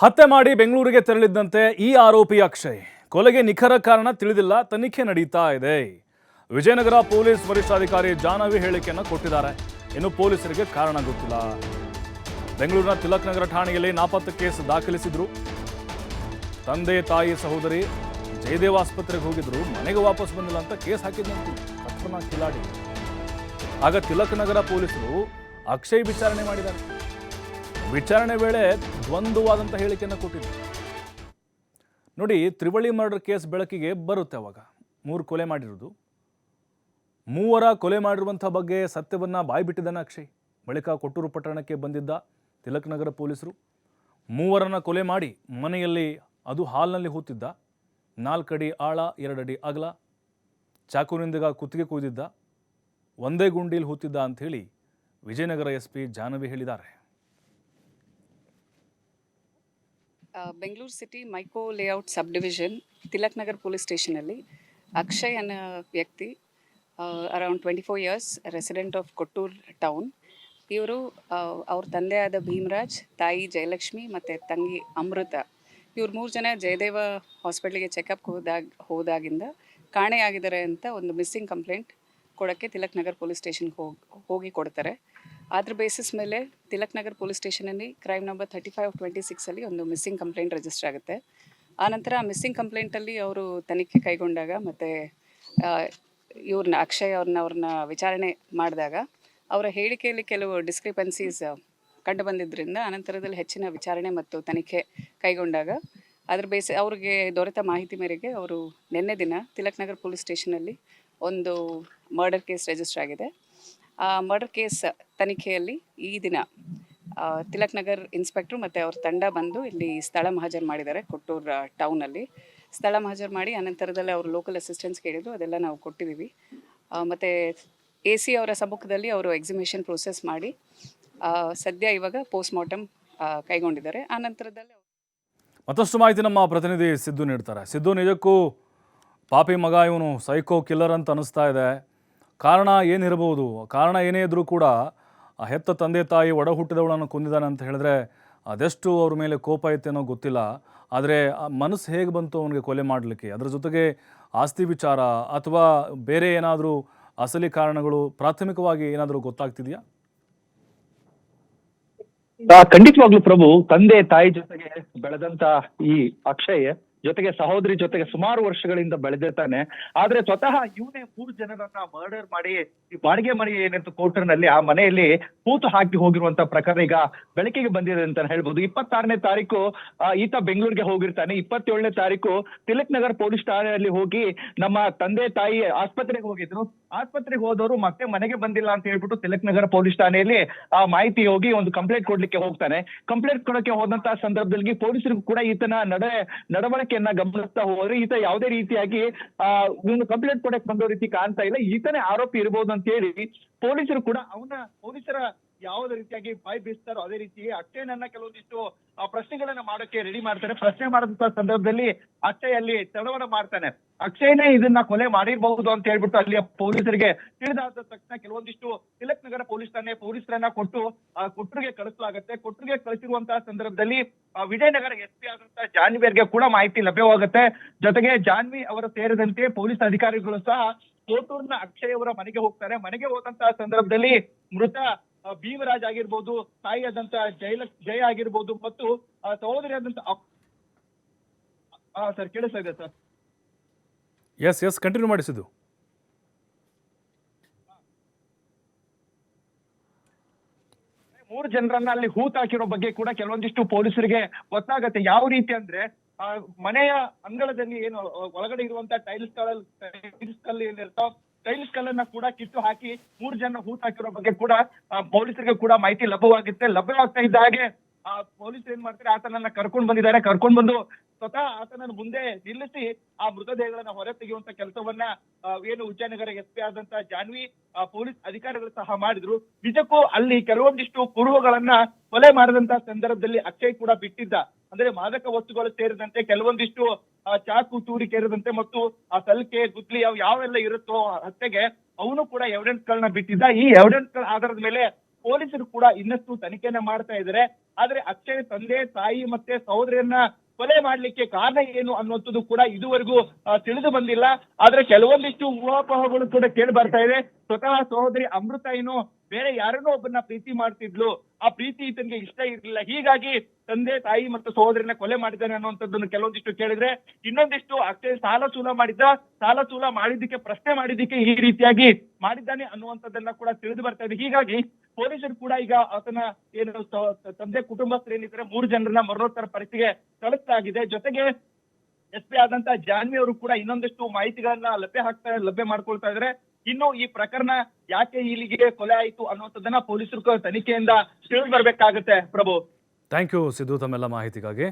ಹತ್ಯೆ ಮಾಡಿ ಬೆಂಗಳೂರಿಗೆ ತೆರಳಿದ್ದಂತೆ ಈ ಆರೋಪಿ ಅಕ್ಷಯ್. ಕೊಲೆಗೆ ನಿಖರ ಕಾರಣ ತಿಳಿದಿಲ್ಲ, ತನಿಖೆ ನಡೀತಾ ಇದೆ. ವಿಜಯನಗರ ಪೊಲೀಸ್ ವರಿಷ್ಠಾಧಿಕಾರಿ ಜಾನವಿ ಹೇಳಿಕೆಯನ್ನು ಕೊಟ್ಟಿದ್ದಾರೆ. ಇನ್ನು ಪೊಲೀಸರಿಗೆ ಕಾರಣ ಗೊತ್ತಿಲ್ಲ. ಬೆಂಗಳೂರಿನ ತಿಲಕ್ ನಗರ ಠಾಣೆಯಲ್ಲಿ ನಾಪತ್ತೆ ಕೇಸ್ ದಾಖಲಿಸಿದ್ರು. ತಂದೆ, ತಾಯಿ, ಸಹೋದರಿ ಜಯದೇವ ಆಸ್ಪತ್ರೆಗೆ ಹೋಗಿದ್ರು. ಮನೆಗೆ ವಾಪಸ್ ಬಂದಿಲ್ಲ ಅಂತ ಕೇಸ್ ಹಾಕಿದ್ದಂತೆ ಖತರ್ನಾಕ್ ಕಿಲಾಡಿ. ಆಗ ತಿಲಕ್ ನಗರ ಪೊಲೀಸರು ಅಕ್ಷಯ್ ವಿಚಾರಣೆ ಮಾಡಿದ್ದಾರೆ. ವಿಚಾರಣೆ ವೇಳೆ ದ್ವಂದ್ವವಾದಂಥ ಹೇಳಿಕೆಯನ್ನು ಕೊಟ್ಟಿದ್ದರು ನೋಡಿ, ತ್ರಿವಳಿ ಮರ್ಡರ್ ಕೇಸ್ ಬೆಳಕಿಗೆ ಬರುತ್ತೆ ಅವಾಗ. ಮೂರು ಕೊಲೆ ಮಾಡಿರೋದು. ಮೂವರ ಕೊಲೆ ಮಾಡಿರುವಂಥ ಬಗ್ಗೆ ಸತ್ಯವನ್ನು ಬಾಯ್ಬಿಟ್ಟಿದ್ದಾನೆ ಅಕ್ಷಯ್. ಬಳಿಕ ಕೊಟ್ಟೂರು ಪಟ್ಟಣಕ್ಕೆ ಬಂದಿದ್ದ ತಿಲಕ್ ನಗರ ಪೊಲೀಸರು. ಮೂವರನ್ನು ಕೊಲೆ ಮಾಡಿ ಮನೆಯಲ್ಲಿ ಅದು ಹಾಲ್ನಲ್ಲಿ ಹೂತಿದ್ದ. ನಾಲ್ಕಡಿ ಆಳ, ಎರಡಡಿ ಅಗಲ ಚಾಕುವಿನಿಂದ ಕುತ್ತಿಗೆ ಕುಯ್ದಿದ್ದ. ಒಂದೇ ಗುಂಡಿಲಿ ಹೂತಿದ್ದ ಅಂಥೇಳಿ ವಿಜಯನಗರ ಎಸ್ ಪಿ ಜಾನವಿ ಹೇಳಿದ್ದಾರೆ. Bengaluru city Mico layout sub division Tilak Nagar police ಸ್ಟೇಷನಲ್ಲಿ Akshay ಅನ್ನೋ ವ್ಯಕ್ತಿ around twenty four years resident of Kottur town ಇವರು ಅವ್ರ ತಂದೆ ಆದ ಭೀಮರಾಜ್, ತಾಯಿ ಜಯಲಕ್ಷ್ಮಿ ಮತ್ತು ತಂಗಿ ಅಮೃತ, ಇವ್ರು ಮೂರು ಜನ ಜಯದೇವ ಹಾಸ್ಪಿಟ್ಲಿಗೆ ಚೆಕಪ್ ಹೋದಾಗ, ಹೋದಾಗಿಂದ ಕಾಣೆಯಾಗಿದ್ದಾರೆ ಅಂತ ಒಂದು ಮಿಸ್ಸಿಂಗ್ ಕಂಪ್ಲೇಂಟ್ ಕೊಡೋಕ್ಕೆ ತಿಲಕ್ ನಗರ್ ಪೊಲೀಸ್ ಸ್ಟೇಷನ್ಗೆ ಹೋಗಿ ಹೋಗಿ ಕೊಡ್ತಾರೆ. ಅದ್ರ ಬೇಸಿಸ್ ಮೇಲೆ Tilak Nagar police ಸ್ಟೇಷನಲ್ಲಿ crime number thirty five twenty ಸಿಕ್ಸಲ್ಲಿ ಒಂದು ಮಿಸ್ಸಿಂಗ್ ಕಂಪ್ಲೇಂಟ್ ರಿಜಿಸ್ಟರ್ ಆಗುತ್ತೆ. ಆನಂತರ ಆ ಮಿಸ್ಸಿಂಗ್ ಕಂಪ್ಲೇಂಟಲ್ಲಿ ಅವರು ತನಿಖೆ ಕೈಗೊಂಡಾಗ ಮತ್ತು ಇವ್ರನ್ನ ಅಕ್ಷಯ್ ಅವ್ರನ್ನ ಅವ್ರನ್ನ ವಿಚಾರಣೆ ಮಾಡಿದಾಗ ಅವರ ಹೇಳಿಕೆಯಲ್ಲಿ ಕೆಲವು ಡಿಸ್ಕ್ರಿಪೆನ್ಸೀಸ್ ಕಂಡು ಬಂದಿದ್ದರಿಂದ ಅನಂತರದಲ್ಲಿ ಹೆಚ್ಚಿನ ವಿಚಾರಣೆ ಮತ್ತು ತನಿಖೆ ಕೈಗೊಂಡಾಗ ಅದ್ರ ಬೇಸಿ ಅವ್ರಿಗೆ ದೊರೆತ ಮಾಹಿತಿ ಮೇರೆಗೆ ಅವರು ನಿನ್ನೆ ದಿನ ತಿಲಕ್ ನಗರ್ ಪೊಲೀಸ್ ಸ್ಟೇಷನಲ್ಲಿ ಒಂದು ಮರ್ಡರ್ ಕೇಸ್ ರಿಜಿಸ್ಟರ್ ಆಗಿದೆ. ಮರ್ಡರ್ ಕೇಸ್ ತನಿಖೆಯಲ್ಲಿ ಈ ದಿನ ತಿಲಕ್ ನಗರ್ ಇನ್ಸ್ಪೆಕ್ಟ್ರು ಮತ್ತು ಅವ್ರ ತಂಡ ಬಂದು ಇಲ್ಲಿ ಸ್ಥಳ ಮಹಾಜರ್ ಮಾಡಿದ್ದಾರೆ ಕೊಟ್ಟೂರ್ ಟೌನಲ್ಲಿ ಸ್ಥಳ ಮಹಾಜರ್ ಮಾಡಿ ಅನಂತರದಲ್ಲಿ ಅವರು ಲೋಕಲ್ ಅಸಿಸ್ಟೆನ್ಸ್ ಕೇಳಿದ್ರು, ಅದೆಲ್ಲ ನಾವು ಕೊಟ್ಟಿದ್ದೀವಿ ಮತ್ತು ಎ ಸಿ ಅವರ ಸಮ್ಮುಖದಲ್ಲಿ ಅವರು ಎಕ್ಸಿಮಿಷನ್ ಪ್ರೋಸೆಸ್ ಮಾಡಿ ಸದ್ಯ ಇವಾಗ ಪೋಸ್ಟ್ ಮಾರ್ಟಮ್ ಕೈಗೊಂಡಿದ್ದಾರೆ. ಆನಂತರದಲ್ಲಿ ಮತ್ತಷ್ಟು ಮಾಹಿತಿ ನಮ್ಮ ಪ್ರತಿನಿಧಿ ಸಿದ್ದು ನೀಡ್ತಾರೆ. ಸಿದ್ದು ನಿಜಕ್ಕೂ ಪಾಪಿ ಮಗ, ಇವನು ಸೈಕೋ ಕಿಲ್ಲರ್ ಅಂತ ಅನಿಸ್ತಾ ಇದೆ. ಕಾರಣ ಏನಿರಬಹುದು? ಕಾರಣ ಏನೇ ಇದ್ರೂ ಕೂಡ ಆ ಹೆತ್ತ ತಂದೆ ತಾಯಿ ಒಡ ಹುಟ್ಟಿದವಳನ್ನು ಕೊಂದಿದ್ದಾನೆ ಅಂತ ಹೇಳಿದ್ರೆ ಅದೆಷ್ಟು ಅವ್ರ ಮೇಲೆ ಕೋಪ ಅನ್ನೋ ಗೊತ್ತಿಲ್ಲ. ಆದರೆ ಮನಸ್ಸು ಹೇಗೆ ಬಂತು ಅವನಿಗೆ ಕೊಲೆ ಮಾಡಲಿಕ್ಕೆ? ಅದರ ಜೊತೆಗೆ ಆಸ್ತಿ ವಿಚಾರ ಅಥವಾ ಬೇರೆ ಏನಾದರೂ ಅಸಲಿ ಕಾರಣಗಳು ಪ್ರಾಥಮಿಕವಾಗಿ ಏನಾದರೂ ಗೊತ್ತಾಗ್ತಿದೆಯಾ? ಖಂಡಿತವಾಗ್ಲೂ ಪ್ರಭು, ತಂದೆ ತಾಯಿ ಜೊತೆಗೆ ಬೆಳೆದಂತ ಈ ಅಕ್ಷಯ್ ಜೊತೆಗೆ ಸಹೋದರಿ ಜೊತೆಗೆ ಸುಮಾರು ವರ್ಷಗಳಿಂದ ಬೆಳೆದಿರ್ತಾನೆ ಆದ್ರೆ ಸ್ವತಃ ಇವನೇ ಮೂರು ಜನರನ್ನ ಮರ್ಡರ್ ಮಾಡಿ, ಈ ಬಾಡಿಗೆ ಮನೆ ಏನಿತ್ತು ಕೋರ್ಟರ್ನಲ್ಲಿ ಆ ಮನೆಯಲ್ಲಿ ಕೂತು ಹಾಕಿ ಹೋಗಿರುವಂತ ಪ್ರಕರಣ ಈಗ ಬೆಳಕಿಗೆ ಬಂದಿದೆ ಅಂತ ಹೇಳ್ಬೋದು. ಇಪ್ಪತ್ತಾರನೇ ತಾರೀಕು ಈತ ಬೆಂಗಳೂರಿಗೆ ಹೋಗಿರ್ತಾನೆ. ಇಪ್ಪತ್ತೇಳನೇ ತಾರೀಕು ತಿಲಕ್ ನಗರ್ ಪೊಲೀಸ್ ಠಾಣೆಯಲ್ಲಿ ಹೋಗಿ ನಮ್ಮ ತಂದೆ, ತಾಯಿ ಆಸ್ಪತ್ರೆಗೆ ಹೋಗಿದ್ರು. ಆಸ್ಪತ್ರೆಗೆ ಹೋದವರು ಮತ್ತೆ ಮನೆಗೆ ಬಂದಿಲ್ಲ ಅಂತ ಹೇಳ್ಬಿಟ್ಟು ತಿಲಕ್ ನಗರ ಪೊಲೀಸ್ ಠಾಣೆಯಲ್ಲಿ ಆ ಮಾಹಿತಿ ಹೋಗಿ ಒಂದು ಕಂಪ್ಲೇಂಟ್ ಕೊಡ್ಲಿಕ್ಕೆ ಹೋಗ್ತಾನೆ. ಕಂಪ್ಲೇಂಟ್ ಕೊಡಕ್ಕೆ ಹೋದಂತ ಸಂದರ್ಭದಲ್ಲಿ ಪೊಲೀಸರಿಗೂ ಕೂಡ ಈತನ ನಡೆ ನಡವಳಿಕೆಯನ್ನ ಗಮನಿಸ್ತಾ ಹೋದ್ರೆ ಈತ ಯಾವುದೇ ರೀತಿಯಾಗಿ, ಆ ಕಂಪ್ಲೇಂಟ್ ಕೊಡಕ್ ಬಂದೋ ರೀತಿ ಕಾಣ್ತಾ ಇಲ್ಲ. ಈತನೇ ಆರೋಪಿ ಇರ್ಬೋದು ಅಂತ ಹೇಳಿ ಪೊಲೀಸರು ಕೂಡ ಅವನ ಪೊಲೀಸರ ಯಾವುದೇ ರೀತಿಯಾಗಿ ಬಾಯಿ ಬೀಸ್ತಾರೋ ಅದೇ ರೀತಿ ಅಕ್ಷಯನನ್ನ ಕೆಲವೊಂದಿಷ್ಟು ಪ್ರಶ್ನೆಗಳನ್ನ ಮಾಡೋಕೆ ರೆಡಿ ಮಾಡ್ತಾರೆ ಪ್ರಶ್ನೆ ಮಾಡಿದಂತ ಸಂದರ್ಭದಲ್ಲಿ ಅಕ್ಷಯ್ ಅಲ್ಲಿ ಮಾಡ್ತಾನೆ. ಅಕ್ಷಯ್ನೇ ಇದನ್ನ ಕೊಲೆ ಮಾಡಿರಬಹುದು ಅಂತ ಹೇಳ್ಬಿಟ್ಟು ಅಲ್ಲಿ ಪೊಲೀಸರಿಗೆ ತಿಳಿದಾದ ತಕ್ಷಣ ಕೆಲವೊಂದಿಷ್ಟು ತಿಲಕ್ ನಗರ ಪೊಲೀಸ್ ಠಾಣೆ ಪೊಲೀಸರನ್ನ ಕೊಟ್ಟು ಆ, ಕೊಟ್ರಿಗೆ ಕಳಿಸಲಾಗುತ್ತೆ ಕೊಟ್ಟರಿಗೆ ಕಳಿಸಿರುವಂತಹ ಸಂದರ್ಭದಲ್ಲಿ ವಿಜಯನಗರ ಎಸ್ ಪಿ ಆದಂತಹ ಜಾನ್ವಿಯರ್ಗೆ ಕೂಡ ಮಾಹಿತಿ ಲಭ್ಯವಾಗುತ್ತೆ. ಜೊತೆಗೆ ಜಾನ್ವಿ ಅವರ ಸೇರಿದಂತೆ ಪೊಲೀಸ್ ಅಧಿಕಾರಿಗಳು ಸಹ ಕೋಟೂರ್ನ ಅಕ್ಷಯ್ ಅವರ ಮನೆಗೆ ಹೋಗ್ತಾರೆ. ಮನೆಗೆ ಹೋದಂತಹ ಸಂದರ್ಭದಲ್ಲಿ ಮೃತ ಭೀಮರಾಜ್ ಆಗಿರ್ಬೋದು ತಾಯಿಯಾದಂತ ಜಯಲಕ್ ಜಯ ಆಗಿರ್ಬೋದು ಮತ್ತು ಸಹೋದರಿ ಆದಂತ ಸರ್ ಕೇಳಿಸ್ತಾ ಇದೆ ಸರ್. ಎಸ್ ಎಸ್ ಕಂಟಿನ್ಯೂ ಮಾಡಿಸಿದ್ದು ಮೂರು ಜನರನ್ನ ಅಲ್ಲಿ ಹೂತ್ ಹಾಕಿರೋ ಬಗ್ಗೆ ಕೂಡ ಕೆಲವೊಂದಿಷ್ಟು ಪೊಲೀಸರಿಗೆ ಗೊತ್ತಾಗತ್ತೆ. ಯಾವ ರೀತಿ ಅಂದ್ರೆ ಮನೆಯ ಅಂಗಳದಲ್ಲಿ ಏನು ಒಳಗಡೆ ಇರುವಂತ ಟೈಲ್ಸ್ ಟೈಲ್ಸ್ ಅಲ್ಲಿ ಏನಿರ್ತಾವ ಟೈಲ್ಸ್ ಕಲ್ಲನ್ನ ಕೂಡ ಕಿತ್ತು ಹಾಕಿ ಮೂರು ಜನ ಹೂತ್ ಹಾಕಿರೋ ಬಗ್ಗೆ ಕೂಡ ಪೊಲೀಸರಿಗೆ ಕೂಡ ಮಾಹಿತಿ ಲಭ್ಯವಾಗುತ್ತೆ. ಲಭ್ಯವಾಗ್ತಾ ಇದ್ದ ಹಾಗೆ, ಆ, ಪೊಲೀಸ್ ಏನ್ ಮಾಡ್ತಾರೆ, ಆತನನ್ನ ಕರ್ಕೊಂಡ್ ಬಂದಿದ್ದಾರೆ. ಕರ್ಕೊಂಡ್ ಬಂದು ಸ್ವತಃ ಆತನನ್ನು ಮುಂದೆ ನಿಲ್ಲಿಸಿ ಆ ಮೃತದೇಹಗಳನ್ನ ಹೊರ ತೆಗೆಯುವಂತ ಕೆಲಸವನ್ನ ಏನು ವಿಜಯನಗರ ಎಸ್ ಪಿ ಆದಂತ ಜಾನ್ವಿ ಪೊಲೀಸ್ ಅಧಿಕಾರಿಗಳು ಸಹ ಮಾಡಿದ್ರು. ನಿಜಕ್ಕೂ ಅಲ್ಲಿ ಕೆಲವೊಂದಿಷ್ಟು ಕುರುಹುಗಳನ್ನ ಕೊಲೆ ಮಾಡಿದಂತ ಸಂದರ್ಭದಲ್ಲಿ ಅಕ್ಷಯ್ ಕೂಡ ಬಿಟ್ಟಿದ್ದ. ಅಂದ್ರೆ ಮಾದಕ ವಸ್ತುಗಳು ಸೇರಿದಂತೆ ಕೆಲವೊಂದಿಷ್ಟು ಚಾಕು ಚೂರಿ ಸೇರಿದಂತೆ ಮತ್ತು ಆ ಸಲ್ಕೆ, ಗುದ್ಲಿ ಅವು ಯಾವೆಲ್ಲ ಇರುತ್ತೋ ಹತ್ಯೆಗೆ ಅವನು ಕೂಡ ಎವಿಡೆನ್ಸ್ ಗಳನ್ನ ಬಿಟ್ಟಿದ್ದ. ಈ ಎವಿಡೆನ್ಸ್ಗಳ ಆಧಾರದ ಮೇಲೆ ಪೊಲೀಸರು ಕೂಡ ಇನ್ನಷ್ಟು ತನಿಖೆಯನ್ನ ಮಾಡ್ತಾ ಇದ್ದಾರೆ. ಆದ್ರೆ ಅಕ್ಷಯ್ ತಂದೆ, ತಾಯಿ ಮತ್ತೆ ಸಹೋದರಿಯನ್ನ ಕೊಲೆ ಮಾಡ್ಲಿಕ್ಕೆ ಕಾರಣ ಏನು ಅನ್ನುವಂಥದ್ದು ಕೂಡ ಇದುವರೆಗೂ ತಿಳಿದು ಬಂದಿಲ್ಲ. ಆದ್ರೆ ಕೆಲವೊಂದಿಷ್ಟು ಊಹಾಪೋಹಗಳು ಕೂಡ ಕೇಳಿ ಬರ್ತಾ ಇದೆ. ಸ್ವತಃ ಸಹೋದರಿ ಅಮೃತ ಏನು ಬೇರೆ ಯಾರನ್ನೋ ಒಬ್ಬನ್ನ ಪ್ರೀತಿ ಮಾಡ್ತಿದ್ಲು, ಆ ಪ್ರೀತಿ ಈತನಿಗೆ ಇಷ್ಟ ಇರಲಿಲ್ಲ. ಹೀಗಾಗಿ ತಂದೆ, ತಾಯಿ ಮತ್ತು ಸಹೋದರಿನ ಕೊಲೆ ಮಾಡಿದ್ದಾನೆ ಅನ್ನುವಂಥದ್ದನ್ನು ಕೆಲವೊಂದಿಷ್ಟು ಕೇಳಿದ್ರೆ, ಇನ್ನೊಂದಿಷ್ಟು ಅಷ್ಟೇ ಸಾಲ ಸೂಲ ಮಾಡಿದ್ದ, ಸಾಲ ಸೂಲ ಮಾಡಿದ್ದಕ್ಕೆ ಪ್ರಶ್ನೆ ಮಾಡಿದ್ದಕ್ಕೆ ಈ ರೀತಿಯಾಗಿ ಮಾಡಿದ್ದಾನೆ ಅನ್ನುವಂಥದ್ದನ್ನ ಕೂಡ ತಿಳಿದು ಬರ್ತಾ ಇದೆ. ಹೀಗಾಗಿ ಪೊಲೀಸರು ಕೂಡ ಈಗ ಆತನ ಏನು ತಂದೆ ಕುಟುಂಬಸ್ಥರು ಏನಿದ್ರೆ ಮೂರು ಜನರನ್ನ ಮರಣೋತ್ತರ ಪರೀಕ್ಷೆಗೆ ಕಳಿಸಲಾಗಿದೆ ಜೊತೆಗೆ ಎಸ್ ಪಿ ಆದಂತ ಜಾನ್ವಿ ಅವರು ಕೂಡ ಇನ್ನೊಂದಷ್ಟು ಮಾಹಿತಿಗಳನ್ನ ಲಭ್ಯ ಹಾಕ್ತಾ, ಲಭ್ಯ ಮಾಡ್ಕೊಳ್ತಾ ಇದ್ದಾರೆ. ಇನ್ನು ಈ ಪ್ರಕರಣ ಯಾಕೆ ಇಲ್ಲಿಗೆ ಕೊಲೆ ಆಯಿತು ಅನ್ನುವಂಥದ್ದನ್ನ ಪೊಲೀಸರು ತನಿಖೆಯಿಂದ ತಿಳಿದು ಬರ್ಬೇಕಾಗತ್ತೆ. ಪ್ರಭು. ಥ್ಯಾಂಕ್ ಯು ಸಿದ್ದು, ತಮ್ಮೆಲ್ಲ ಮಾಹಿತಿಗಾಗಿ.